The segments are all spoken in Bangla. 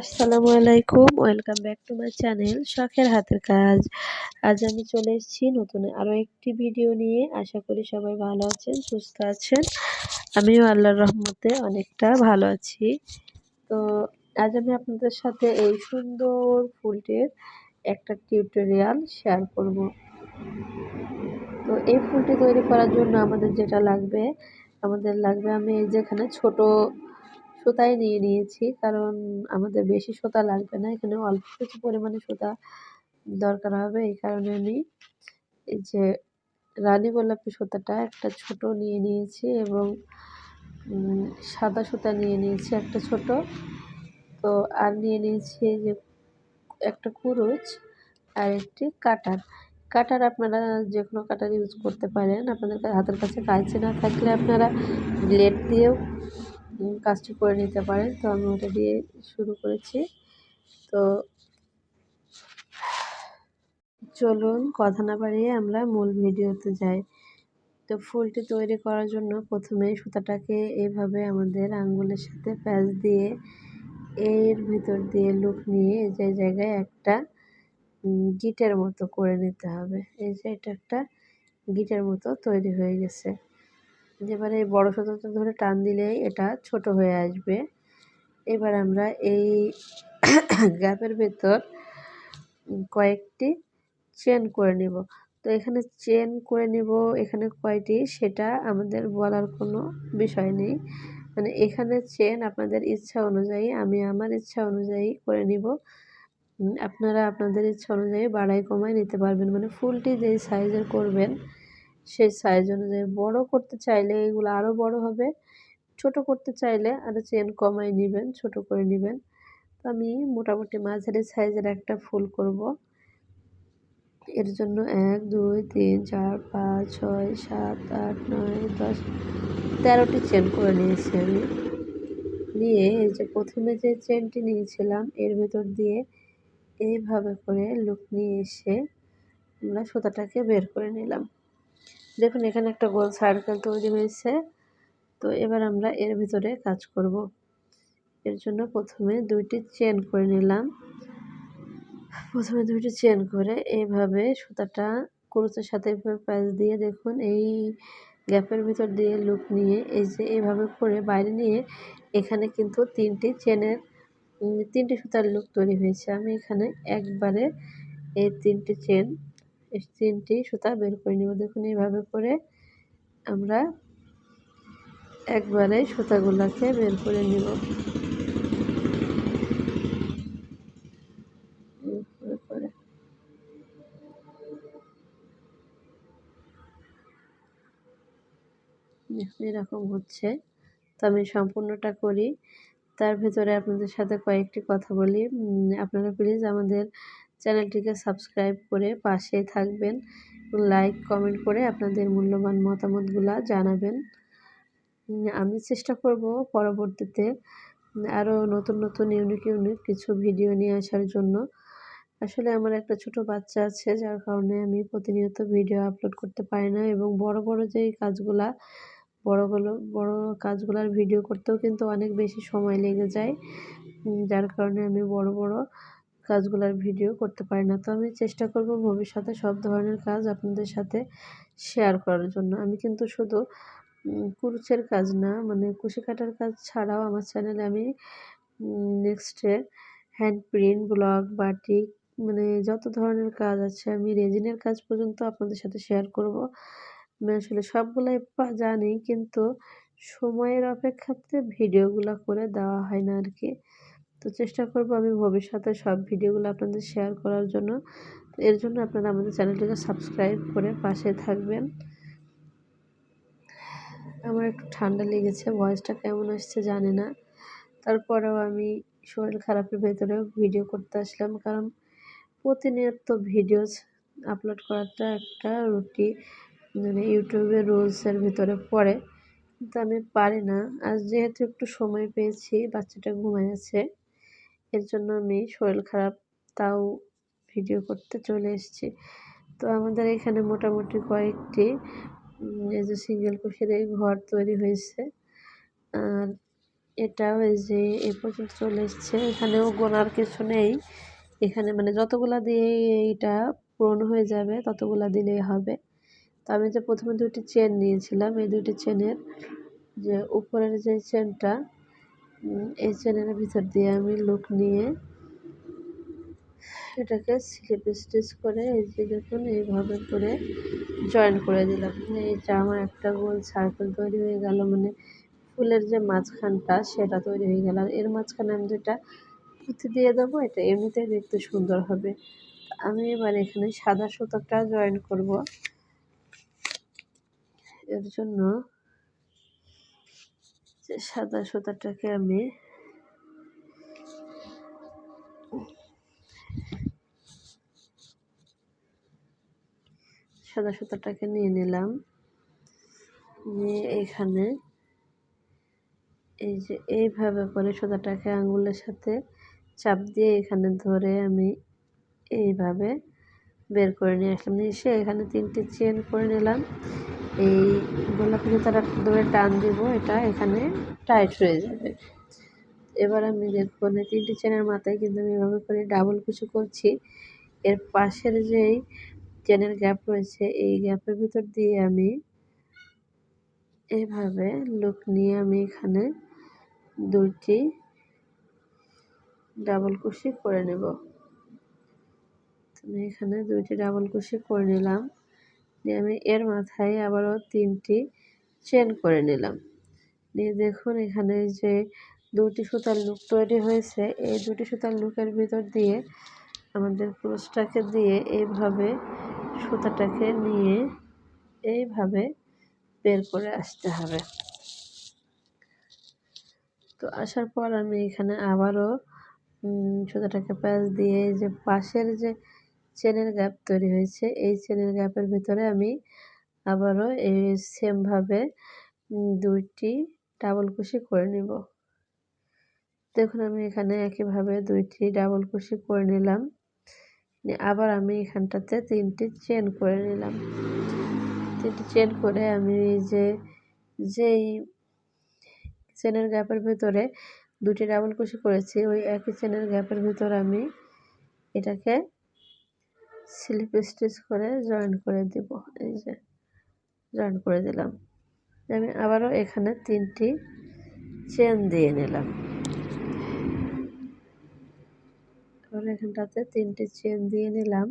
আসসালামু আলাইকুম, welcome back to my channel শখের হাতের কাজ। আজ আমি চলে এসেছি নতুন আরও একটি ভিডিও নিয়ে। আশা করি সবাই ভালো আছেন, সুস্থ আছেন। আমিও আল্লাহর রহমতে অনেকটা ভালো আছি। তো আজ আমি আপনাদের সাথে এই সুন্দর ফুলটির একটা টিউটোরিয়াল শেয়ার করব। তো এই ফুলটি তৈরি করার জন্য আমাদের যেটা লাগবে, আমাদের লাগবে আমি যেখানে ছোট সুতাই নিয়ে নিয়েছি কারণ আমাদের বেশি সুতা লাগবে না। এখানে অল্প কিছু পরিমাণে সুতা দরকার হবে, এই কারণে আমি এই যে রানী গোলাপি সুতাটা একটা ছোট নিয়ে নিয়েছি এবং সাদা সুতা নিয়ে নিয়েছি একটা ছোট। তো, আর নিয়ে নিয়েছি যে একটা কুরুচ আর একটি কাটার। কাটার আপনারা যে কোনো কাটার ইউজ করতে পারেন। আপনাদের হাতের কাছে কাঁচি না থাকলে আপনারা ব্লেড দিয়েও কাজটি করে নিতে পারেন। তো আমি ওটা দিয়ে শুরু করেছি। তো চলুন, কথা না বাড়িয়ে আমরা মূল ভিডিওতে যাই। তো ফুলটি তৈরি করার জন্য প্রথমে সুতাটাকে এইভাবে আমাদের আঙ্গুলের সাথে প্যাচ দিয়ে, এর ভিতর দিয়ে লুক নিয়ে যে জায়গায় একটা গিটের মতো করে নিতে হবে। এই যে এটা একটা গিটের মতো তৈরি হয়ে গেছে। এবারে এই বড়ো সুতোটা ধরে টান দিলেই এটা ছোট হয়ে আসবে। এবার আমরা এই গ্যাপের ভেতর কয়েকটি চেন করে নিব। তো এখানে চেন করে নিব, এখানে কয়টি সেটা আমাদের বলার কোনো বিষয় নেই। মানে এখানে চেন আপনাদের ইচ্ছা অনুযায়ী, আমি আমার ইচ্ছা অনুযায়ী করে নিব। আপনারা আপনাদের ইচ্ছা অনুযায়ী বাড়াই কমাই নিতে পারবেন। মানে ফুলটি যেই সাইজের করবেন সেই সাইজ অনুযায়ী বড় করতে চাইলে এগুলো আরও বড় হবে। ছোট করতে চাইলে আরও চেন কমাই নেবেন, ছোট করে নেবেন। তো আমি মোটামুটি মাঝারি সাইজের একটা ফুল করব। এর জন্য এক, দুই, তিন, চার, পাঁচ, ছয়, সাত, আট, নয়, দশ, তেরোটি চেন করে নিয়েছি আমি। নিয়ে এই যে প্রথমে যে চেনটি নিয়েছিলাম, এর ভেতর দিয়ে এইভাবে করে লুক নিয়ে এসে আমরা সুতাটাকে বের করে নিলাম। দেখুন, এখানে একটা গোল সার্কেল তৈরি হয়েছে। তো এবার আমরা এর ভিতরে কাজ করব। এর জন্য প্রথমে দুইটি চেন করে নিলাম। প্রথমে দুইটি চেন করে এইভাবে সুতাটা কুরুচের সাথে প্যাচ দিয়ে দেখুন, এই গ্যাপের ভিতর দিয়ে লুক নিয়ে, এই যে এইভাবে করে বাইরে নিয়ে এখানে কিন্তু তিনটি চেনের তিনটি সুতার লুক তৈরি হয়েছে। আমি এখানে একবারে এই তিনটি চেন তিনটি সুতা বের করে নিব দেখুন, এইভাবে করে আমরা একবারে সুতাগুলোকে বের করে নিব। এরকম হচ্ছে। তো আমি সম্পূর্ণটা করি। তার ভেতরে আপনাদের সাথে কয়েকটি কথা বলি। আপনারা প্লিজ আমাদের চ্যানেলটিকে সাবস্ক্রাইব করে পাশে থাকবেন। লাইক, কমেন্ট করে আপনাদের মূল্যবান মতামতগুলো জানাবেন। আমি চেষ্টা করব পরবর্তীতে আরও নতুন নতুন ইউনিক ইউনিক কিছু ভিডিও নিয়ে আসার জন্য। আসলে আমার একটা ছোট বাচ্চা আছে, যার কারণে আমি প্রতিনিয়ত ভিডিও আপলোড করতে পারি না এবং বড় বড় যেই কাজগুলা বড়গুলো বড় কাজগুলার ভিডিও করতেও কিন্তু অনেক বেশি সময় লেগে যায়। যার কারণে আমি বড় বড় কাজগুলার ভিডিও করতে পারি না। তো আমি চেষ্টা করব ভবিষ্যতে সব ধরনের কাজ আপনাদের সাথে শেয়ার করার জন্য। আমি কিন্তু শুধু কুরুচের কাজ না মানে কুশি কাটার কাজ ছাড়াও আমার চ্যানেলে আমি নেক্সটে হ্যান্ড প্রিন্ট ব্লগ বাটিক মানে যত ধরনের কাজ আছে আমি রেজিনের কাজ পর্যন্ত আপনাদের সাথে শেয়ার করব। আসলে সবগুলাই জানি, কিন্তু সময়ের অপেক্ষাতে ভিডিওগুলো করে দেওয়া হয় না আর কি। তো চেষ্টা করব আমি ভবিষ্যতে সব ভিডিওগুলো আপনাদের শেয়ার করার জন্য। এর জন্য আপনারা আমাদের চ্যানেলটিকে সাবস্ক্রাইব করে পাশে থাকবেন। আমার একটু ঠান্ডা লেগেছে ভয়েসটা কেমন আসছে জানি না। তারপরেও আমি শরীর খারাপের ভেতরেও ভিডিও করতে আসলাম কারণ প্রতিনিয়ত ভিডিও আপলোড করাটা একটা রুটি মানে ইউটিউবের রুলসের ভিতরে পড়ে। কিন্তু আমি পারি না। আজ যেহেতু একটু সময় পেয়েছি, বাচ্চাটা ঘুমায় আছে এর জন্য আমি শরীর খারাপ, তাও ভিডিও করতে চলে এসেছি। তো আমাদের এখানে মোটামুটি কয়েকটি এই যে সিঙ্গেল কুশির ঘর তৈরি হয়েছে। আর এটাও এই যে এ পর্যন্ত চলে এসছে। এখানেও গোনার কিছু নেই। এখানে মানে যতগুলা দিয়ে এইটা পূরণ হয়ে যাবে, ততগুলা দিলেই হবে। তো আমি যে প্রথমে দুইটি চেন নিয়েছিলাম। এই দুইটি চেনের যে উপরের যে চেনটা এই চেনের ভিতর দিয়ে আমি লুক নিয়ে এটাকে স্লিপ স্টিচ করে এই যে দেখুন, এইভাবে করে জয়েন করে দিলাম। এইটা আমার একটা গোল সার্কেল তৈরি হয়ে গেল মানে ফুলের যে মাঝখানটা সেটা তৈরি হয়ে গেল। এর মাঝখানে আমি যেটা পুঁতি দিয়ে দেবো, এটা এমনিতেই দেখতে সুন্দর হবে। আমি এবার এখানে সাদা সুতোটা জয়েন করব। এর জন্য সাদা সুতাটাকে আমি? সাদা সুতাটাকে নিয়ে নিলাম। নিয়ে এখানে এই যে এইভাবে করে সুতাটাকে আঙুলের সাথে চাপ দিয়ে এখানে ধরে আমি এইভাবে বের করে নিয়ে আসলাম। নিয়ে এসে এখানে তিনটে চেন করে নিলাম। এই গোলাপি সুতাটা ধরে টান দিব, এটা এখানে টাইট হয়ে যাবে। এবার আমি দেখব না, তিনটি চেনের মাথায় কিন্তু আমি এভাবে করে ডাবল কুচি করছি। এর পাশের যেই চেনের গ্যাপ রয়েছে, এই গ্যাপের ভিতর দিয়ে আমি এইভাবে লুক নিয়ে আমি এখানে দুইটি ডাবল কুশি করে নেব। আমি এখানে দুইটি ডাবল কুশি করে নিলাম। দিয়ে আমি এর মাথায় আবারও তিনটি চেন করে নিলাম। দিয়ে দেখুন এখানে যে দুটি সুতার লুক তৈরি হয়েছে। এই দুটি সুতার লুকের ভিতর দিয়ে আমাদের ক্রোশটাকে দিয়ে এইভাবে সুতাটাকে নিয়ে এইভাবে বের করে আসতে হবে। তো আসার পর আমি এখানে আবারও সুতাটাকে প্যাঁচ দিয়ে যে পাশের যে চেনের গ্যাপ তৈরি হয়েছে। এই চেনের গ্যাপের ভিতরে আমি আবারও এই সেমভাবে দুইটি ডাবল কুশি করে নিব। দেখুন, আমি এখানে একইভাবে দুইটি ডাবল কুশি করে নিলাম। আবার আমি এখানটাতে তিনটি চেন করে নিলাম। তিনটি চেন করে আমি যে, যেই চেনের গ্যাপের ভিতরে দুটি ডাবল কুশি করেছি, ওই একই চেনের গ্যাপের ভিতর আমি এটাকে স্লিপ স্টিচ করে জয়েন করে দিব। এই যে জয়েন করে দিলাম। আমি আবারও এখানে তিনটি চেন দিয়ে নিলাম। এবার এখানটাতে তিনটি চেন দিয়ে নিলাম।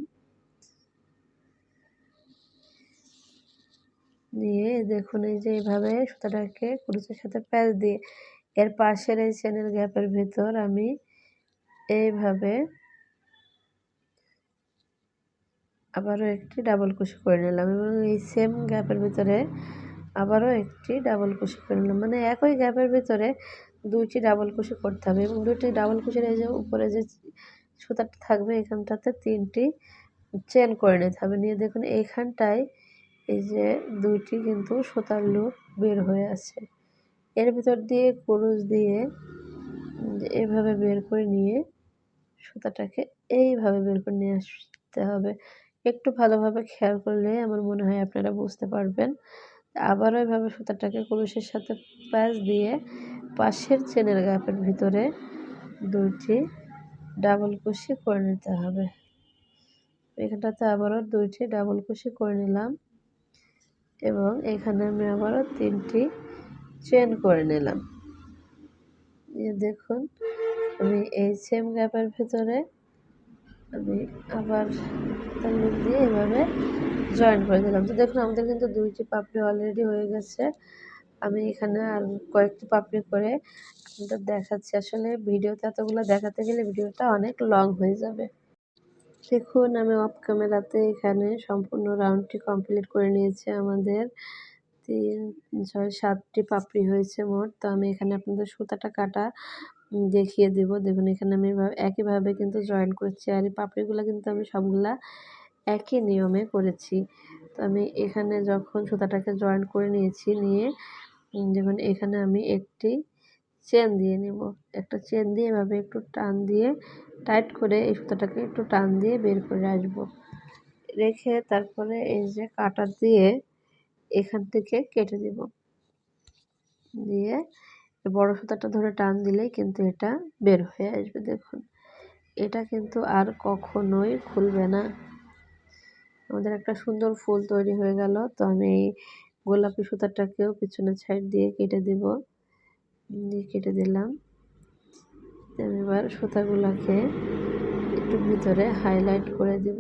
নিয়ে দেখুন এই যে এইভাবে সুতাটাকে কুরুচের সাথে প্যাচ দিয়ে, এর পাশের এই চেনের গ্যাপের ভিতর আমি এইভাবে আবারও একটি ডাবল কুশি করে নিলাম এবং এই সেম গ্যাপের ভিতরে আবারও একটি ডাবল কুশি করে নিলাম। মানে একই গ্যাপের ভিতরে দুইটি ডাবল কুশি করতে হবে এবং দুইটি ডাবল কুশির এই যে উপরে যে সুতাটা থাকবে এখানটাতে তিনটি চেন করে নিতে হবে। নিয়ে দেখুন এইখানটায় এই যে দুইটি কিন্তু সুতার লুপ বের হয়ে আছে। এর ভিতর দিয়ে কুরুশ দিয়ে এভাবে বের করে নিয়ে সুতাটাকে এইভাবে বের করে নিয়ে আসতে হবে। একটু ভালোভাবে খেয়াল করলে আমার মনে হয় আপনারা বুঝতে পারবেন। আবারও এভাবে সুতাটাকে কুরুশের সাথে প্যাচ দিয়ে পাশের চেনের গাপের ভিতরে দুইটি ডাবল কুশি করে নিতে হবে। এখানটাতে আবারও দুইটি ডাবল কুশি করে নিলাম এবং এখানে আমি আবারও তিনটি চেন করে নিলাম। দেখুন, আমি এই সেম গ্যাপের ভিতরে আমি আবার তার দিয়ে এভাবে জয়েন করে দিলাম। তো দেখুন, আমাদের কিন্তু দুইটি পাপড়ি অলরেডি হয়ে গেছে। আমি এখানে আর কয়েকটি পাপড়ি করে আপনাদের দেখাচ্ছি। আসলে ভিডিওতে এতগুলো দেখাতে গেলে ভিডিওটা অনেক লং হয়ে যাবে। দেখুন, আমি অফ ক্যামেরাতে এখানে সম্পূর্ণ রাউন্ডটি কমপ্লিট করে নিয়েছি। আমাদের তিন, ছয়, সাতটি পাপড়ি হয়েছে মোট। তো আমি এখানে আপনাদের সুতাটা কাটা দেখিয়ে দেব। দেখুন, এখানে আমি একইভাবে কিন্তু জয়েন করছি আর এই পাপড়িগুলো কিন্তু আমি সবগুলা একই নিয়মে করেছি। তো আমি এখানে যখন সুতাটাকে জয়েন করে নিয়েছি, নিয়ে দেখুন, এখানে আমি একটি চেন দিয়ে নেব। একটা চেন দিয়ে এভাবে একটু টান দিয়ে টাইট করে এই সুতাটাকে একটু টান দিয়ে বের করে আসব। রেখে তারপরে এই যে কাটার দিয়ে এখান থেকে কেটে দেব। দিয়ে বড় সুতাটা ধরে টান দিলেই কিন্তু এটা বের হয়ে আসবে, দেখুন। এটা কিন্তু আর কখনোই খুলবে না। আমাদের একটা সুন্দর ফুল তৈরি হয়ে গেল, তো আমি এই গোলাপি সুতাটাকেও পিছনে সাইড দিয়ে কেটে দিব। দিয়ে কেটে দিলাম। আমি এবার সুতাগুলোকে একটু ভিতরে হাইলাইট করে দিব।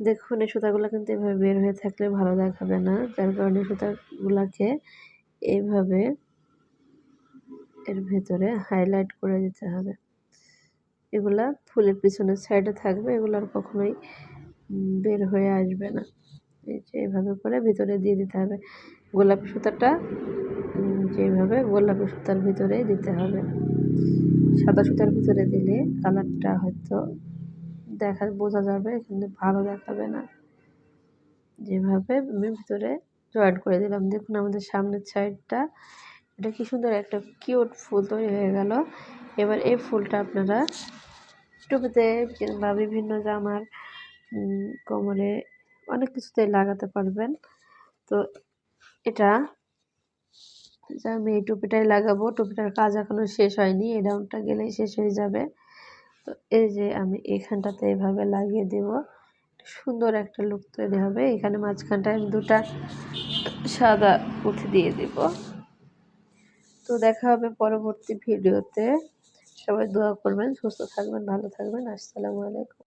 দেখুন, এই সুতাগুলো কিন্তু এভাবে বের হয়ে থাকলে ভালো দেখাবে না, যার কারণে সুতাগুলোকে এইভাবে এর ভেতরে হাইলাইট করে দিতে হবে। এগুলা ফুলের পিছনের সাইডে থাকবে, এগুলো আর কখনোই বের হয়ে আসবে না। এই যে এইভাবে করে ভিতরে দিয়ে দিতে হবে। গোলাপি সুতাটা যেভাবে গোলাপি সুতার ভিতরে দিতে হবে। সাদা সুতার ভিতরে দিলে কালারটা হয়তো দেখা, বোঝা যাবে, কিন্তু ভালো দেখাবে না। যেভাবে আমি ভিতরে জয়েন করে দিলাম। দেখুন আমাদের সামনের সাইডটা এটা কি সুন্দর একটা কিউট ফুল তৈরি হয়ে গেল। এবার এই ফুলটা আপনারা টুপিতে কিংবা বিভিন্ন জামার কোমরে অনেক কিছুতেই লাগাতে পারবেন। তো এটা আমি এই টুপিটাই লাগাবো, টুপিটার কাজ এখনও শেষ হয়নি, এই রাউন্ডটা গেলেই শেষ হয়ে যাবে। তো এই যে আমি এখানটাতে এভাবে লাগিয়ে দেব। সুন্দর একটা লুক তৈরি হবে। এখানে মাঝখানটায় আমি দুটা সাদা পুঁথি দিয়ে দেব। তো দেখা হবে পরবর্তী ভিডিওতে। সবাই দোয়া করবেন, সুস্থ থাকবেন, ভালো থাকবেন। আসসালামু আলাইকুম।